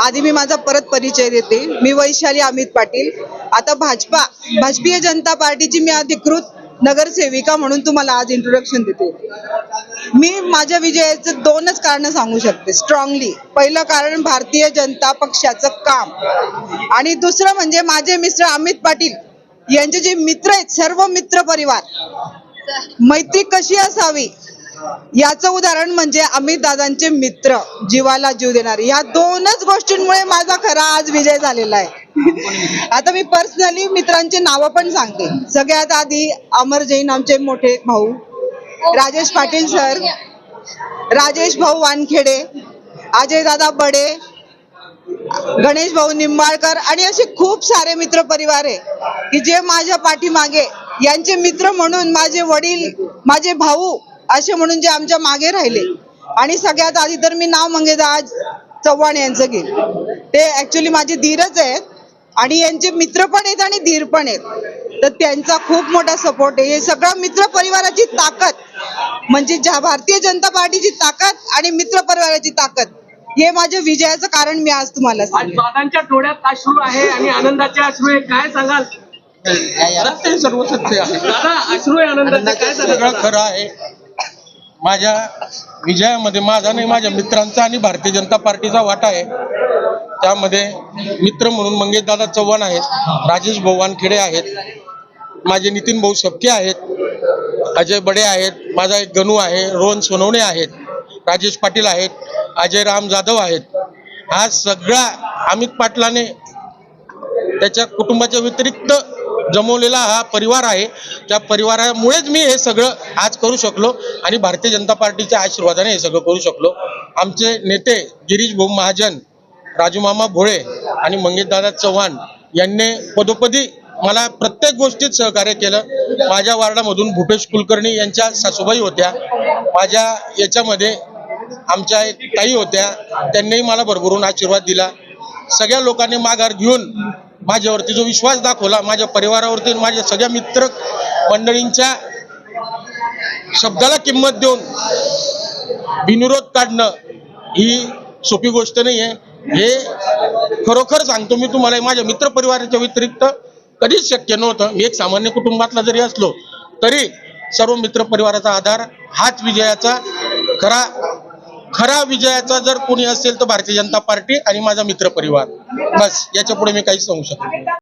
आधी मी माझा परत परिचय देते. मी वैशाली अमित पाटील. आता भाजपा भाजपीय जनता पार्टीची मी अधिकृत नगरसेविका म्हणून तुम्हाला आज इंट्रोडक्शन देते. मी माझ्या विजयाचं दोनच कारण सांगू शकते. स्ट्रॉंगली पहिलं कारण भारतीय जनता पक्षाचं काम. आणि दुसरं म्हणजे माझे मिस्टर अमित पाटील यांचे जे मित्र आहेत सर्व मित्र परिवार मैत्री कशी असावी? याचं उदाहरण म्हणजे अमित दादांचे मित्र जीवाला जीव देणारे. या दोनच गोष्टींमुळे माझा खरा आज विजय झालेला आहे. आता मी पर्सनली मित्रांची नावं पण सांगते. सगळ्यात आधी अमर जैन आमचे मोठे भाऊ. राजेश पाटील सर. राजेश भाऊ वानखेडे. अजय दादा बडे. गणेश भाऊ निंबाळकर. आणि असे खूप सारे मित्र परिवार आहे की जे माझ्या पाठीमागे यांचे मित्र म्हणून माझे वडील माझे भाऊ असे म्हणून जे आमच्या मागे राहिले. आणि सगळ्यात आधी तर मी नाव मंगेदाज चव्हाण यांचं घेईल ते ऍक्च्युली माझे धीरच आहेत आणि यांचे मित्र पण आहेत आणि धीर पण आहेत. तर त्यांचा खूप मोठा सपोर्ट आहे. हे सगळं मित्र परिवाराची ताकद म्हणजे ज्या भारतीय जनता पार्टीची ताकद आणि मित्र परिवाराची ताकद हे माझ्या विजयाचं कारण मी आज तुम्हाला आज दादांच्या डोळ्यात अश्रू आहे आणि आनंदाचे अश्रू आहे काय सांगाल? सत्य सर्व सत्य आहे दादा अश्रू आहे आनंदाचे काय सगळं सांगाल खरं आहे. माझ्या विजयामध्ये माझा नाही माझ्या मित्रांचा आणि भारतीय जनता पार्टीचा वाटा आहे. त्यामध्ये मित्र म्हणून मंगेशदादा चव्हाण आहेत राजेश भाऊ वानखेडे आहेत माझे नितीन भाऊ सबके आहेत अजय बडे आहेत माझा एक गणू आहे रोहन सोनवणे आहेत राजेश पाटील आहेत अजय राम जाधव आहेत. हा सगळा अमित पाटलाने त्याच्या कुटुंबाच्या व्यतिरिक्त जमवलेला हा परिवार आहे. त्या परिवारामुळेच मी हे सगळं आज करू शकलो आणि भारतीय जनता पार्टीच्या आशीर्वादाने हे सगळं करू शकलो. आमचे नेते गिरीश भाऊ महाजन राजूमामा भोळे आणि मंगेशदादा चव्हाण यांनी पदोपदी मला प्रत्येक गोष्टीत सहकार्य केलं. माझ्या वार्डामधून भूपेश कुलकर्णी यांच्या सासूबाई होत्या. माझ्या याच्यामध्ये आमच्या एक ताई होत्या. त्यांनीही मला भरभरून आशीर्वाद दिला. सगळ्या लोकांनी माघार घेऊन माझ्यावरती जो विश्वास दाखवला माझ्या परिवारावरती माझ्या सगळ्या मित्र मंडळींच्या शब्दाला किंमत देऊन बिनविरोध काढणं ही सोपी गोष्ट नाही आहे हे खरोखर सांगतो मी तुम्हाला माझ्या मित्र परिवाराच्या व्यतिरिक्त कधीच शक्य नव्हतं. मी एक सामान्य कुटुंबातला जरी असलो तरी सर्व मित्र परिवाराचा आधार हाच विजयाचा खरा खरा विजयाचा जर कोणी असेल तर भारतीय जनता पार्टी आणि माझा मित्र परिवार. बस याच्यापुढे मी काहीच सांगू शकत